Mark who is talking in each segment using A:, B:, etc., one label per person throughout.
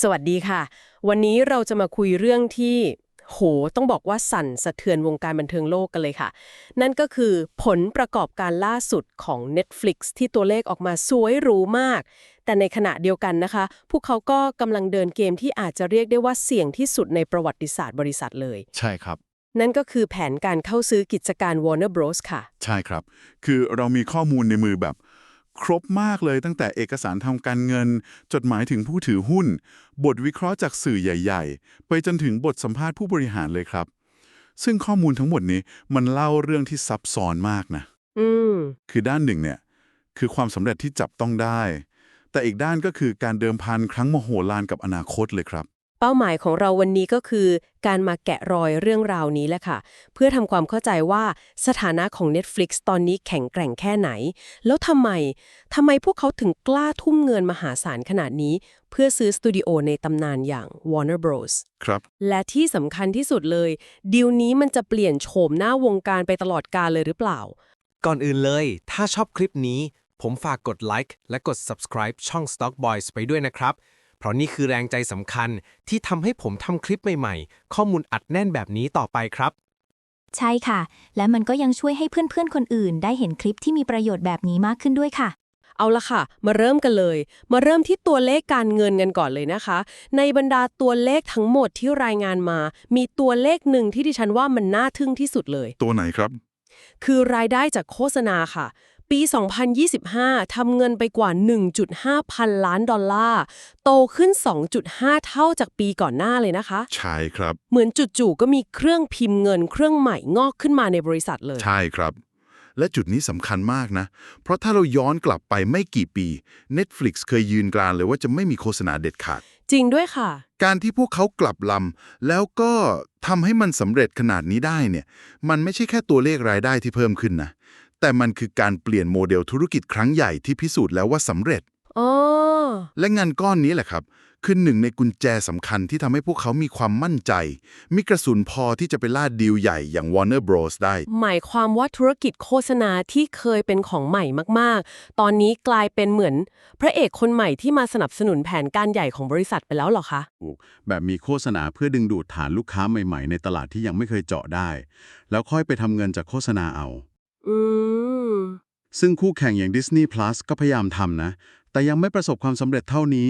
A: สวัสดีค่ะ วันนี้เราจะมาคุยเรื่องที่ โห ต้องบอกว่าสั่นสะเทือนวงการบันเทิงโลกกันเลยค่ะ นั่นก็คือผลประกอบการล่าสุดของ Netflix ที่ตัวเลขออกมาสวยหรูมาก แต่ในขณะเดียวกันนะคะ พวกเขาก็กำลังเดินเกมที่อาจจะเรียกได้ว่าเสี่ยงที่สุดในประวัติศาสตร์บริษัทเลย
B: ใช่ครับ
A: นั่นก็คือแผนการเข้าซื้อกิจการ Warner Bros ค่ะ
B: ใช่ครับ คือเรามีข้อมูลในมือแบบ ครบมากเลยตั้งแต่เอกสารทางการเงิน จดหมายถึงผู้ถือหุ้น บทวิเคราะห์จากสื่อใหญ่ ๆ ไปจนถึงบทสัมภาษณ์ผู้บริหารเลยครับ ซึ่งข้อมูลทั้งหมดนี้มันเล่าเรื่องที่ซับซ้อนมากนะ
A: อืม
B: คือด้านหนึ่งเนี่ย คือความสำเร็จที่จับต้องได้ แต่อีกด้านก็คือการเดิมพันครั้งมโหฬารกับอนาคตเลยครับ
A: เป้าหมายของเราวันนี้ก็คือการมาแกะรอยเรื่องราวนี้แหละค่ะ เพื่อทำความเข้าใจว่าสถานะของ Netflix ตอนนี้แข็งแกร่งแค่ไหน แล้วทำไมทำไมพวกเขาถึงกล้าทุ่มเงินมหาศาลขนาดนี้ เพื่อซื้อสตูดิโอในตำนานอย่าง Warner Bros
B: ครับ
A: และที่สำคัญที่สุดเลย ดีลนี้มันจะเปลี่ยนโฉมหน้าวงการไปตลอดกาลเลยหรือเปล่า
C: ก่อนอื่นเลย ถ้าชอบคลิปนี้ ผมฝากกดไลค์และกด subscribe ช่อง Stock Boys ไปด้วยนะครับ เพราะนี่คือแรงใจสำคัญที่ทำให้ผมทำคลิปใหม่ๆ ข้อมูลอัดแน่นแบบนี้ต่อไปครับ
D: ใช่ค่ะ และมันก็ยังช่วยให้เพื่อนๆ คนอื่น ได้เห็นคลิปที่มีประโยชน์แบบนี้มากขึ้นด้วยค่ะ
A: เอาละค่ะ มาเริ่มกันเลย มาเริ่มที่ตัวเลขการเงินกันก่อนเลยนะคะ ในบรรดาตัวเลขทั้งหมดที่รายงานมา มีตัวเลขหนึ่งที่ดิฉันว่ามันน่าทึ่งที่สุดเลย
B: ตัวไหนครับ
A: คือรายได้จากโฆษณาค่ะ ปี 2025 ทำเงินไปกว่า 1.5 พันล้านดอลลาร์ โตขึ้น 2.5 เท่าจากปีก่อนหน้าเลยนะคะ
B: ใช่ครับ
A: เหมือนจู่ๆก็มีเครื่องพิมพ์เงินเครื่องใหม่งอกขึ้นมาในบริษัทเลย
B: ใช่ครับ และจุดนี้สำคัญมากนะ เพราะถ้าเราย้อนกลับไปไม่กี่ปี Netflix เคยยืนกรานเลยว่าจะไม่มีโฆษณาเด็ดขาด
A: จริงด้วยค่ะ
B: การที่พวกเขากลับลำแล้วก็ทำให้มันสำเร็จขนาดนี้ได้เนี่ย มันไม่ใช่แค่ตัวเลขรายได้ที่เพิ่มขึ้นนะ แต่มันคือการเปลี่ยนโมเดลธุรกิจครั้งใหญ่ที่พิสูจน์แล้วว่าสำเร็จ
A: อ๋อ
B: และงานก้อนนี้แหละครับ คือหนึ่งในกุญแจสำคัญที่ทำให้พวกเขามีความมั่นใจ มีกระสุนพอที่จะไปล่าดีลใหญ่อย่าง Warner Bros ได้
A: หมายความว่าธุรกิจโฆษณาที่เคยเป็นของใหม่มากๆ ตอนนี้กลายเป็นเหมือน พระเอกคนใหม่ที่มาสนับสนุนแผนการใหญ่ของบริษัทไปแล้วเหรอคะ
E: แบบมีโฆษณาเพื่อดึงดูดฐานลูกค้าใหม่ๆ ในตลาดที่ยังไม่เคยเจาะได้ แล้วค่อยไปทำเงินจากโฆษณาเอา
A: อืม
E: ซึ่งคู่แข่งอย่าง Disney Plus ก็พยายามทำนะ แต่ยังไม่ประสบความสำเร็จเท่านี้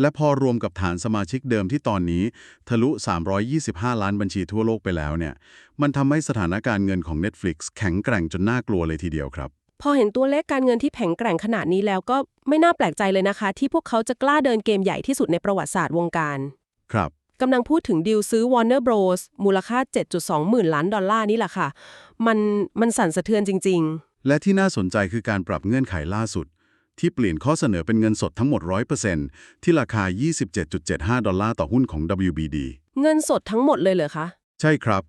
E: และพอรวมกับฐานสมาชิกเดิมที่ตอนนี้ ทะลุ 325 ล้านบัญชีทั่วโลกไปแล้วเนี่ย มันทำให้สถานการณ์เงินของ Netflix แข็งแกร่งจนน่ากลัวเลยทีเดียวครับ
A: พอเห็นตัวเลขการเงินที่แข็งแกร่งขนาดนี้แล้วก็ไม่น่าแปลกใจเลยนะคะ ที่พวกเขาจะกล้าเดินเกมใหญ่ที่สุดในประวัติศาสตร์วงการ
E: ครับ
A: กำลังพูดถึงดีลซื้อ Warner Bros มูลค่า 7.2 หมื่นล้านดอลลาร์นี่แหละค่ะ มันมันสั่นสะเทือนจริง
E: และที่น่าสนใจคือการปรับเงื่อนไขล่าสุด ที่เปลี่ยนข้อเสนอเป็นเงินสดทั้งหมด 100%ที่ราคา 27.75 ดอลลาร์ต่อหุ้นของ WBD
A: ๆเงินสดทั้งหมดเลยเหรอคะ
E: ใช่ครับ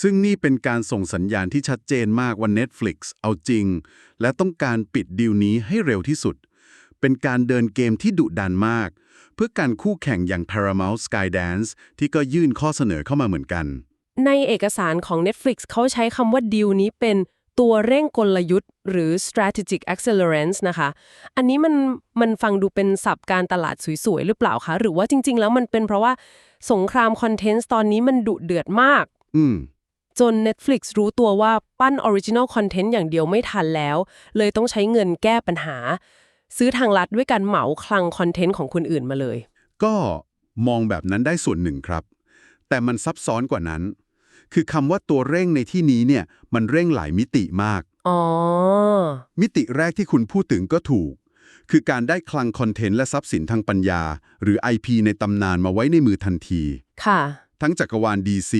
E: ซึ่งนี่เป็นการส่งสัญญาณที่ชัดเจนมากว่า Netflix เอาจริง และต้องการปิดดีลนี้ให้เร็วที่สุด เป็นการเดินเกมที่ดุดันมาก เพื่อการคู่แข่งอย่าง Paramount Skydance ที่ก็ยื่นข้อเสนอเข้ามาเหมือนกัน
A: ในเอกสารของ Netflix เขาใช้คำว่าดีลนี้เป็น ตัวเร่งกลยุทธ์ หรือ strategic accelerants นะคะ อันนี้มันมันฟังดูเป็นศัพท์การตลาดสวยๆ หรือเปล่าคะ หรือว่าจริง ๆ แล้วมันเป็นเพราะว่าสงครามคอนเทนต์ตอนนี้มันดุเดือดมาก
E: อืม
A: จน Netflix รู้ตัวว่าปั้น Original Content อย่างเดียวไม่ทันแล้ว เลยต้องใช้เงินแก้ปัญหา ซื้อทางลัดด้วยการเหมาคลังคอนเทนต์ของคนอื่นมาเลย
E: ก็มองแบบนั้นได้ส่วนหนึ่งครับ แต่มันซับซ้อนกว่านั้น คือคำว่าตัวเร่งในที่นี้เนี่ยมันเร่งหลายมิติมาก
A: อ๋อ
E: มิติแรกที่คุณพูดถึงก็ถูก คือการได้คลังคอนเทนต์และทรัพย์สินทางปัญญา หรือ IP ในตำนานมาไว้ในมือทันที
A: ค่ะ
E: ทั้งจักรวาล DC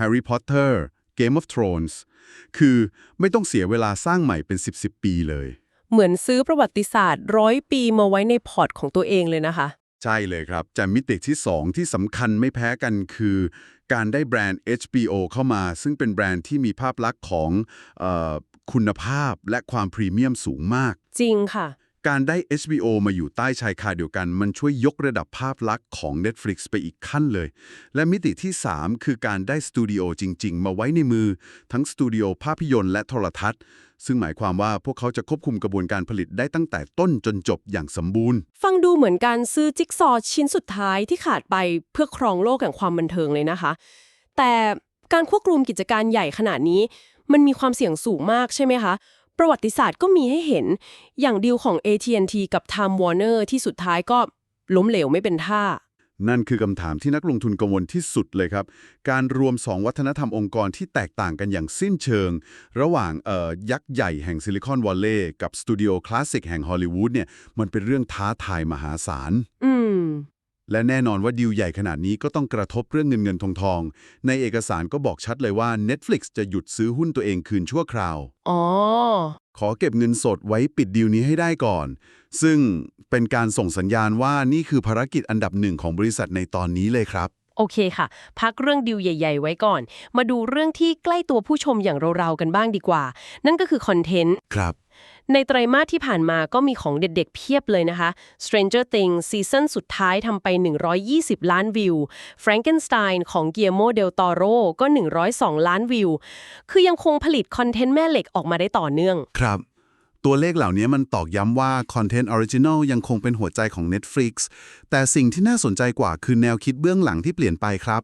E: Harry Potter Game of Thrones คือไม่ต้องเสียเวลาสร้างใหม่เป็น 10 10 ปีเลย
A: เหมือนซื้อประวัติศาสตร์ร้อยปีมาไว้ในพอร์ตของตัวเองเลยนะคะ
E: ใช่เลยครับแต่มิติที่ 2 ที่สำคัญไม่แพ้กันคือ การได้แบรนด์ HBO เข้ามา ซึ่งเป็นแบรนด์ที่มีภาพลักษณ์ของเออคุณภาพและความพรีเมียมสูงมาก
A: จริงค่ะ
E: การได้ HBO มาอยู่ใต้ชายคาเดียวกัน มันช่วยยกระดับภาพลักษณ์ของ Netflix ไปอีกขั้นเลย และมิติที่ 3 คือการได้สตูดิโอจริง ๆ มาไว้ในมือ ทั้งสตูดิโอภาพยนตร์และโทรทัศน์ ซึ่งหมายความว่าพวกเขาจะควบคุมกระบวนการผลิตได้ตั้งแต่ต้นจนจบอย่างสมบูรณ์
A: ฟังดูเหมือนการซื้อจิ๊กซอว์ชิ้นสุดท้ายที่ขาดไปเพื่อครองโลกแห่งความบันเทิงเลยนะคะ แต่การควบคุมกิจการใหญ่ขนาดนี้ มันมีความเสี่ยงสูงมากใช่ไหมคะ ประวัติศาสตร์ก็มีให้เห็น อย่างดีลของ AT&T กับ Time Warner ที่สุดท้ายก็ล้มเหลวไม่เป็นท่า
E: นั่นคือคำถามที่นักลงทุนกังวลที่สุดเลยครับ การรวม 2 วัฒนธรรมองค์กรที่แตกต่างกันอย่างสิ้นเชิง ระหว่างเอ่อยักษ์ใหญ่แห่งซิลิคอนวัลเลย์กับสตูดิโอคลาสสิกแห่งฮอลลีวูดเนี่ยมันเป็นเรื่องท้าทายมหาศาล
A: อืม
E: และแน่นอนว่าดีลใหญ่ขนาดนี้ก็ต้องกระทบเรื่องเงินเงินทองทอง ในเอกสารก็บอกชัดเลยว่า Netflix จะหยุดซื้อหุ้นตัวเองคืนชั่วคราว
A: อ๋อ
E: ขอเก็บเงินสดไว้ปิดดีลนี้ให้ได้ก่อน ซึ่งเป็นการส่งสัญญาณว่านี่คือภารกิจอันดับหนึ่งของบริษัทในตอนนี้เลยครับ
A: โอเคค่ะ พักเรื่องดิวใหญ่ ๆ ไว้ก่อน มาดูเรื่องที่ใกล้ตัวผู้ชมอย่างเราๆกันบ้างดีกว่า นั่นก็คือคอนเทนต์
E: ครับ
A: ในไตรมาสที่ผ่านมาก็มีของเด็กๆ เพียบเลยนะคะ Stranger Things ซีซั่นสุดท้ายทำไป 120 ล้านวิว Frankenstein ของ Guillermo del Toro ก็ 102 ล้านวิว คือยังคงผลิตคอนเทนต์แม่เหล็กออกมาได้ต่อเนื่อง
E: ครับ ตัวเลขเหล่านี้มันตอกย้ำว่าคอนเทนต์ออริจิน l ลยังคงเป็นหัวใจของ Netflix แต่สิ่งที่น่าสนใจกว่าคือแนวคิดเบื้องหลังที่เปลี่ยนไปครับ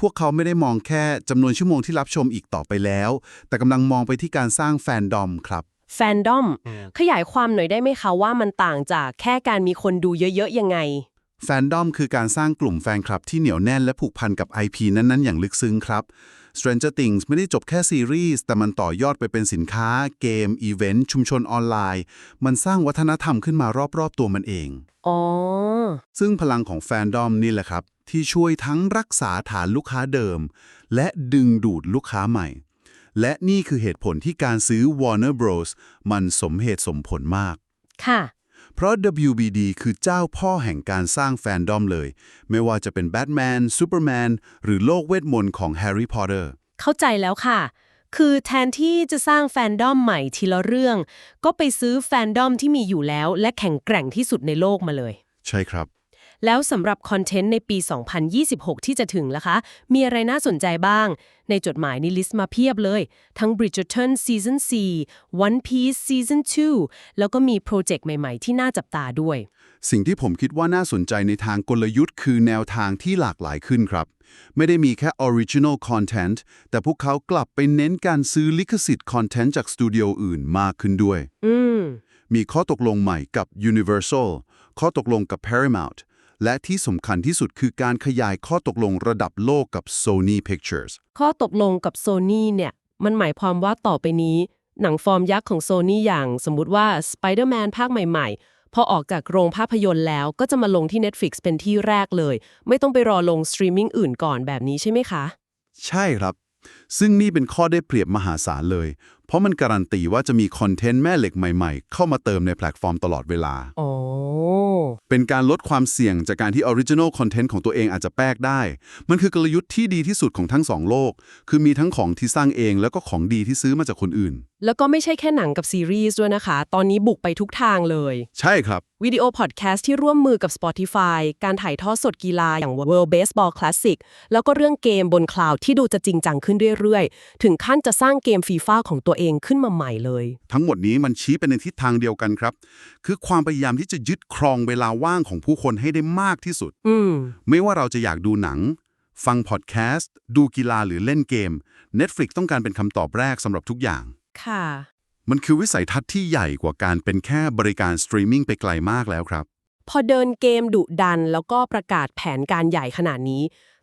E: พวกเขาไม่ได้มองแค่จำนวนชั่วโมงที่รับชมอีกต่อไปแล้ว แต่กำลังมองไปที่การสร้างแฟนดอมครับ
A: แฟนดอมขยายความหน่อยได้ไหมคะว่ามันต่างจากแค่การมีคนดูเยอะๆยังไง
E: แฟนดอมคือการสร้างกลุ่มแฟนคลับที่เหนียวแน่นและผูกพันกับ IP นั้นๆ อย่างลึกซึ้งครับ Stranger Things ไม่ได้จบแค่ซีรีส์ แต่มันต่อยอดไปเป็นสินค้า เกม อีเวนต์ ชุมชนออนไลน์ มันสร้างวัฒนธรรมขึ้นมารอบๆตัวมันเอง
A: อ๋อ
E: ซึ่งพลังของแฟนดอมนี่แหละครับ ที่ช่วยทั้งรักษาฐานลูกค้าเดิม และดึงดูดลูกค้าใหม่ และนี่คือเหตุผลที่การซื้อ Warner Bros มันสมเหตุสมผลมาก
A: ค่ะ
E: เพราะ WBD คือเจ้าพ่อแห่งการสร้างแฟนดอมเลย ไม่ว่าจะเป็นแบทแมนซูเปอร์แมนหรือโลกเวทมนต์ของแฮร์รี่พอตเตอร์
A: เข้าใจแล้วค่ะ คือแทนที่จะสร้างแฟนดอมใหม่ทีละเรื่อง ก็ไปซื้อแฟนดอมที่มีอยู่แล้ว และแข็งแกร่งที่สุดในโลกมาเลย
E: ใช่ครับ
A: แล้วสำหรับคอนเทนต์ในปี 2026 ที่จะถึงล่ะคะ มีอะไรน่าสนใจบ้าง ในจดหมายนี้ลิสต์มาเพียบเลย ทั้ง Bridgerton Season 4 One Piece Season 2 แล้วก็มีโปรเจกต์ใหม่ๆ ที่น่าจับตาด้วย
E: สิ่งที่ผมคิดว่าน่าสนใจในทางกลยุทธ์ คือแนวทางที่หลากหลายขึ้นครับ ไม่ได้มีแค่ original content แต่พวกเขากลับไปเน้นการซื้อลิขสิทธิ์คอนเทนต์จากสตูดิโออื่นมากขึ้นด้วย
A: อืม
E: มีข้อตกลงใหม่กับ Universal ข้อตกลงกับ Paramount และที่สำคัญที่สุดคือการขยายข้อตกลงระดับโลกกับ Sony Pictures
A: ข้อตกลงกับ Sony เนี่ยมันหมายความว่าต่อไปนี้ หนังฟอร์มยักษ์ของ Sony อย่างสมมุติว่า Spider-Man ภาคใหม่ ๆ พอออกจากโรงภาพยนตร์แล้วก็จะมาลงที่ Netflix เป็นที่แรกเลย ไม่ต้องไปรอลงสตรีมมิ่งอื่นก่อนแบบนี้ใช่ไหมคะ
E: ใช่ครับ ซึ่งนี่เป็นข้อได้เปรียบมหาศาลเลย เพราะมันการันตีว่าจะมีคอนเทนต์แม่เหล็กใหม่ๆ เข้ามาเติมในแพลตฟอร์มตลอดเวลา
A: อ๋อ
E: เป็นการลดความเสี่ยงจากการที่ออริจิน l ลคอนเทนต์ของตัวเองอาจจะแป๊กได้ มันคือกลยุทธ์ที่ดีที่สุดของทั้งสองโลก คือมีทั้งของที่สร้างเองแล้วก็ของดีที่ซื้อมาจากคนอื่น
A: แล้วก็ไม่ใช่แค่หนังกับซีรีส์ด้วยนะคะ ตอนนี้บุกไปทุกทางเลย
E: ใช่ครับ
A: วิดีโอพอดแคสต์ที่ร่วมมือกับ Spotify การถ่ายทอดสดกีฬาอย่าง World Baseball Classic แล้วก็เรื่องเกมบนคลาวด์ที่ดูจะจริงจังขึ้นเรื่อยๆถึงขั้นจะสร้างเกมฟีฟ่าของตัวเองขึ้นมาใหม่เลย
E: ทั้งหมดนี้มันชี้ไปในทิศทางเดียวกันครับ คือความพยายามที่จะยึดครองเวลาว่างของผู้คนให้ได้มากที่สุด
A: อืม
E: ไม่ว่าเราจะอยากดูหนัง ฟังพอดแคสต์ ดูกีฬาหรือเล่นเกม Netflix ต้องการเป็นคำตอบแรกสำหรับทุกอย่าง
A: ค่ะ
E: มันคือวิสัยทัศน์ที่ใหญ่กว่าการเป็นแค่บริการสตรีมมิ่งไปไกลมากแล้วครับ
A: พอเดินเกมดุดันแล้วก็ประกาศแผนการใหญ่ขนาดนี้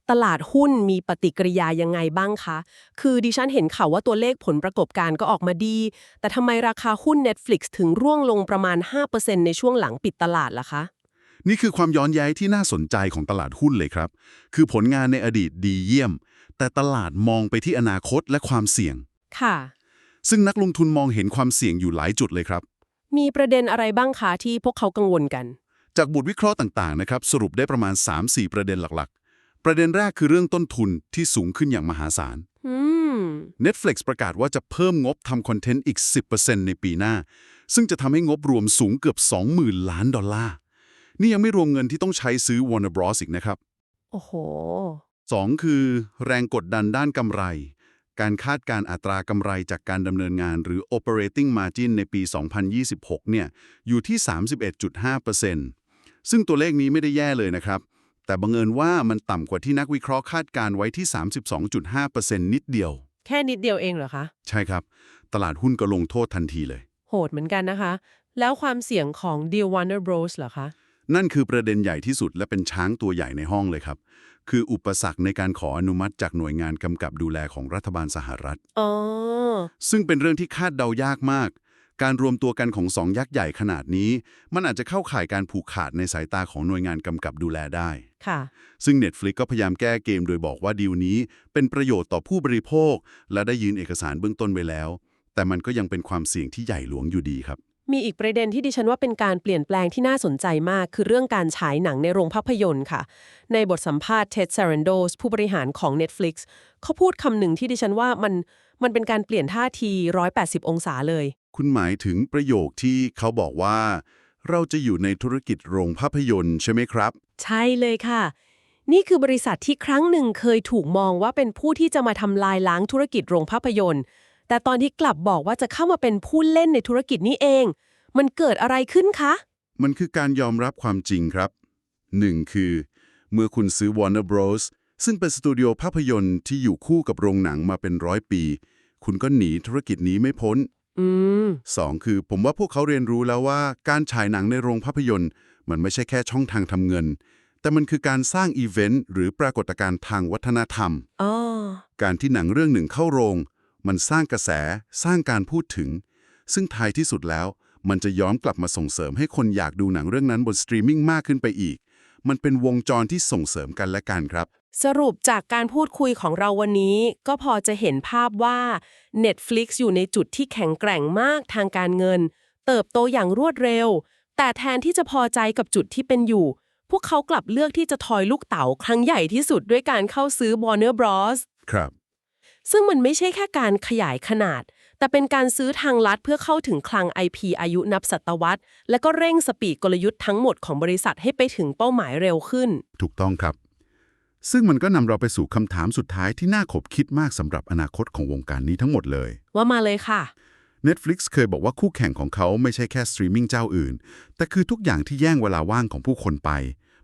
A: ตลาดหุ้นมีปฏิกิริยายังไงบ้างคะ คือดิฉันเห็นข่าวว่าตัวเลขผลประกอบการก็ออกมาดี แต่ทำไมราคาหุ้น Netflix ถึงร่วงลงประมาณ 5%ในช่วงหลังปิดตลาดล่ะคะ
E: นี่คือความย้อนแย้งที่น่าสนใจของตลาดหุ้นเลยครับ คือผลงานในอดีตดีเยี่ยม แต่ตลาดมองไปที่อนาคตและความเสี่ยง
A: ค่ะ
E: ซึ่งนักลงทุนมองเห็นความเสี่ยงอยู่หลายจุดเลยครับ
A: มีประเด็นอะไรบ้างคะที่พวกเขากังวลกัน
E: จากบทวิเคราะห์ต่างๆนะครับสรุปได้ประมาณ 3-4 ประเด็นหลักๆ ประเด็นแรกคือเรื่องต้นทุนที่สูงขึ้นอย่างมหาศาล
A: อืม
E: Netflix ประกาศว่าจะเพิ่มงบทำคอนเทนต์อีก 10%ในปีหน้า ซึ่งจะทำให้งบรวมสูงเกือบ 20,000 ล้านดอลลาร์ นี่ยังไม่รวมเงินที่ต้องใช้ซื้อ Warner Bros อีกนะครับ
A: โอ้โห
E: 2คือแรงกดดันด้านกำไร การคาดการณ์อัตรากำไรจากการดำเนินงานหรือ operating margin ในปี 2026 เนี่ย อยู่ที่ 31.5%ซึ่งตัวเลขนี้ไม่ได้แย่เลยนะครับ แต่บังเอิญว่ามันต่ำกว่าที่นักวิเคราะห์คาดการณ์ไว้ที่ 32.5%นิดเดียว
A: แค่นิดเดียวเองเหรอคะ
E: ใช่ครับ ตลาดหุ้นก็ลงโทษทันทีเลย
A: โหดเหมือนกันนะคะ แล้วความเสี่ยงของ Deal Warner Bros เหรอคะ
E: นั่นคือประเด็นใหญ่ที่สุดและเป็นช้างตัวใหญ่ในห้องเลยครับ คืออุปสรรคในการขออนุมัติจากหน่วยงานกำกับดูแลของรัฐบาลสหรัฐ
A: อ๋อ
E: ซึ่งเป็นเรื่องที่คาดเดายากมาก การรวมตัวกันของสองยักษ์ใหญ่ขนาดนี้ มันอาจจะเข้าข่ายการผูกขาดในสายตาของหน่วยงานกำกับดูแลได้
A: ค่ะ
E: ซึ่ง Netflix ก็พยายามแก้เกมโดยบอกว่าดีลนี้ เป็นประโยชน์ต่อผู้บริโภค และได้ยืนเอกสารเบื้องต้นไว้แล้ว แต่มันก็ยังเป็นความเสี่ยงที่ใหญ่หลวงอยู่ดีครับ
A: มีอีกประเด็นที่ดิฉันว่าเป็นการเปลี่ยนแปลงที่น่าสนใจมาก คือเรื่องการฉายหนังในโรงภาพยนตร์ค่ะ ในบทสัมภาษณ์ Ted Sarandos ผู้บริหารของ Netflix เขาพูดคำหนึ่งที่ดิฉันว่ามันมันเป็นการเปลี่ยนท่าที 180 องศาเลย
E: คุณหมายถึงประโยคที่เขาบอกว่า เราจะอยู่ในธุรกิจโรงภาพยนตร์ใช่ไหมครับ
A: ใช่เลยค่ะ นี่คือบริษัทที่ครั้งหนึ่งเคยถูกมองว่าเป็นผู้ที่จะมาทำลายล้างธุรกิจโรงภาพยนตร์ แต่ตอนที่กลับบอกว่าจะเข้ามาเป็นผู้เล่นในธุรกิจนี้เอง มันเกิดอะไรขึ้นคะ
E: มันคือการยอมรับความจริงครับ 1. คือ เมื่อคุณซื้อ Warner Bros ซึ่งเป็นสตูดิโอภาพยนตร์ที่อยู่คู่กับโรงหนังมาเป็นร้อยปี คุณก็หนีธุรกิจนี้ไม่พ้น
A: อืม
E: 2. คือผมว่าพวกเขาเรียนรู้แล้วว่าการฉายหนังในโรงภาพยนตร์ มันไม่ใช่แค่ช่องทางทำเงิน แต่มันคือการสร้างอีเวนต์หรือปรากฏการณ์ทางวัฒนธรรม
A: อ๋อ
E: การที่หนังเรื่องหนึ่งเข้าโรง มันสร้างกระแสสร้างการพูดถึง ซึ่งท้ายที่สุดแล้ว มันจะย้อนกลับมาส่งเสริมให้คนอยากดูหนังเรื่องนั้นบนสตรีมมิ่งมากขึ้นไปอีก มันเป็นวงจรที่ส่งเสริมกันและกันครับ
A: สรุปจากการพูดคุยของเราวันนี้ ก็พอจะเห็นภาพว่า Netflix อยู่ในจุดที่แข็งแกร่งมากทางการเงิน เติบโตอย่างรวดเร็ว แต่แทนที่จะพอใจกับจุดที่เป็นอยู่ พวกเขากลับเลือกที่จะทอยลูกเต๋าครั้งใหญ่ที่สุดด้วยการเข้าซื้อ Warner Bros
E: ครับ
A: ซึ่งมันไม่ใช่แค่การขยายขนาด แต่เป็นการซื้อทางลัดเพื่อเข้าถึงคลัง IP อายุนับศตวรรษ และก็เร่งสปีดกลยุทธ์ทั้งหมดของบริษัทให้ไปถึงเป้าหมายเร็วขึ้น
E: ถูกต้องครับ ซึ่งมันก็นำเราไปสู่คำถามสุดท้ายที่น่าขบคิดมากสำหรับอนาคตของวงการนี้ทั้งหมดเลย
A: ว่ามาเลยค่ะ
E: Netflix เคยบอกว่าคู่แข่งของเขาไม่ใช่แค่สตรีมมิ่งเจ้าอื่น แต่คือทุกอย่างที่แย่งเวลาว่างของผู้คนไป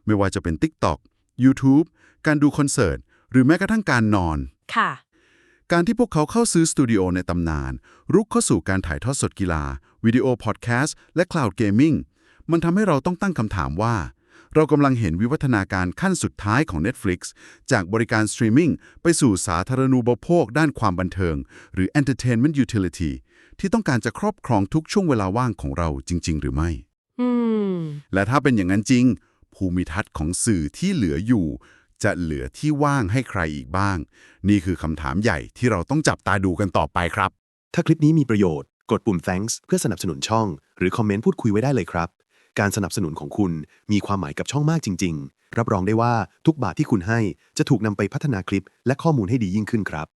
E: ไม่ว่าจะเป็น TikTok YouTube การดูคอนเสิร์ต หรือแม้กระทั่งการนอน
A: ค่ะ
E: การที่พวกเขาเข้าซื้อสตูดิโอในตำนาน รุกเข้าสู่การถ่ายทอดสดกีฬา วิดีโอพอดแคสต์และคลาวด์เกมมิ่งมันทำให้เราต้องตั้งคำถามว่า เรากำลังเห็นวิวัฒนาการขั้นสุดท้ายของ Netflix จากบริการสตรีมมิ่งไปสู่สาธารณูปโภคด้านความบันเทิง หรือ Entertainment Utility ที่ต้องการจะครอบครองทุกช่วงเวลาว่างของเราจริง ๆ หรือไม่
A: อืม
E: และถ้าเป็นอย่างนั้นจริง ภูมิทัศน์ของสื่อที่เหลืออยู่ จะเหลือที่ว่างให้ใครอีกบ้าง นี่คือคำถามใหญ่ที่เราต้องจับตาดูกันต่อไปครับ
F: ถ้าคลิปนี้มีประโยชน์ กดปุ่ม thanks เพื่อสนับสนุนช่อง หรือคอมเมนต์พูดคุยไว้ได้เลยครับ การสนับสนุนของคุณมีความหมายกับช่องมากจริง ๆ รับรองได้ว่าทุกบาทที่คุณให้จะถูกนำไปพัฒนาคลิปและข้อมูลให้ดียิ่งขึ้นครับ